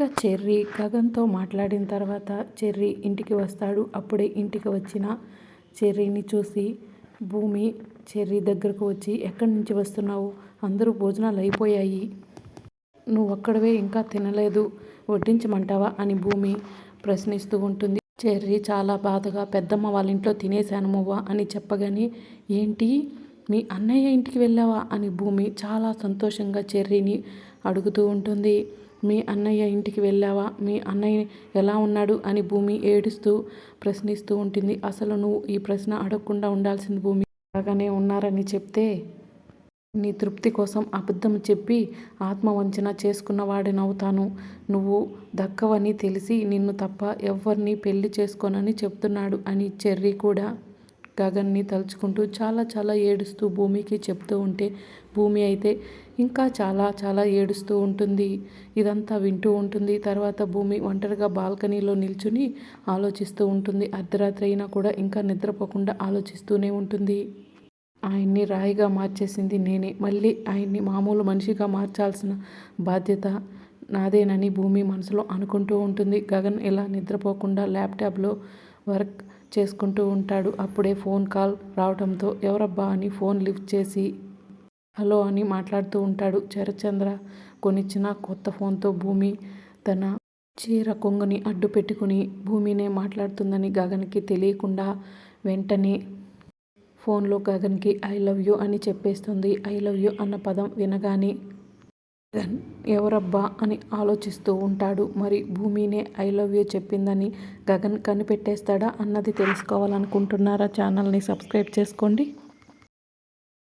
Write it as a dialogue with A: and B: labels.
A: ఇక చెర్రీ గగన్తో మాట్లాడిన తర్వాత చెర్రీ ఇంటికి వస్తాడు. అప్పుడే ఇంటికి వచ్చిన చెర్రీని చూసి భూమి చెర్రీ దగ్గరకు వచ్చి ఎక్కడి నుంచి వస్తున్నావు? అందరూ భోజనాలు అయిపోయాయి. నువ్వు ఒక్కడవే ఇంకా తినలేదు. వడ్డించమంటావా? అని భూమి ప్రశ్నిస్తూ ఉంటుంది. చెర్రీ చాలా బాధగా పెద్దమ్మ వాళ్ళ ఇంట్లో తినేశాను అని చెప్పగానే ఏంటి? మీ అన్నయ్య ఇంటికి వెళ్ళావా? అని భూమి చాలా సంతోషంగా చెర్రీని అడుగుతూ ఉంటుంది. మీ అన్నయ్య ఇంటికి వెళ్ళావా? మీ అన్నయ్య ఎలా ఉన్నాడు? అని భూమి ఏడుస్తూ ప్రశ్నిస్తూ ఉంటుంది. అసలు నువ్వు ఈ ప్రశ్న అడగకుండా ఉండాల్సింది భూమి బాగానే ఉన్నారని చెప్తే? నీ తృప్తి కోసం అబద్ధం చెప్పి ఆత్మవంచన చేసుకున్నవాడినవుతాను నువ్వు దక్కవని తెలిసి నిన్ను తప్ప ఎవరిని పెళ్ళి చేసుకోనని చెప్తున్నాడు అని చెర్రీ కూడా. గగన్ని తలుచుకుంటూ చాలా చాలా ఏడుస్తూ భూమికి చెప్తూ ఉంటే భూమి అయితే ఇంకా చాలా చాలా ఏడుస్తూ ఉంటుంది. ఇదంతా వింటూ ఉంటుంది. తర్వాత భూమి ఒంటరిగా బాల్కనీలో నిల్చుని ఆలోచిస్తూ ఉంటుంది. అర్ధరాత్రి అయినా కూడా ఇంకా నిద్రపోకుండా ఆలోచిస్తూనే ఉంటుంది. ఆయన్ని రాయిగా మార్చేసింది నేనే. మళ్ళీ ఆయన్ని మామూలు మనిషిగా మార్చాల్సిన బాధ్యత నాదేనని భూమి మనసులో అనుకుంటూ ఉంటుంది. గగన్ ఇలా నిద్రపోకుండా ల్యాప్టాప్లో వర్క్ చేసుకుంటూ ఉంటాడు. అప్పుడే ఫోన్ కాల్ రావడంతో ఎవరబ్బా అని ఫోన్ లిఫ్ట్ చేసి హలో అని మాట్లాడుతూ ఉంటాడు. చరచంద్ర కొనిచ్చిన కొత్త ఫోన్తో భూమి తన చీర కొంగుని అడ్డు పెట్టుకుని భూమినే మాట్లాడుతుందని గగన్కి తెలియకుండా వెంటనే ఫోన్లో గగన్కి ఐ లవ్ యూ అని చెప్పేస్తుంది. ఐ లవ్ యూ అన్న పదం వినగానే గగన్ ఎవరబ్బా అని ఆలోచిస్తూ ఉంటాడు. మరి భూమినే ఐ లవ్ యూ చెప్పిందని గగన్ కనిపెట్టేస్తాడా అన్నది తెలుసుకోవాలనుకుంటున్నారా? ఛానల్ని సబ్స్క్రైబ్ చేసుకోండి.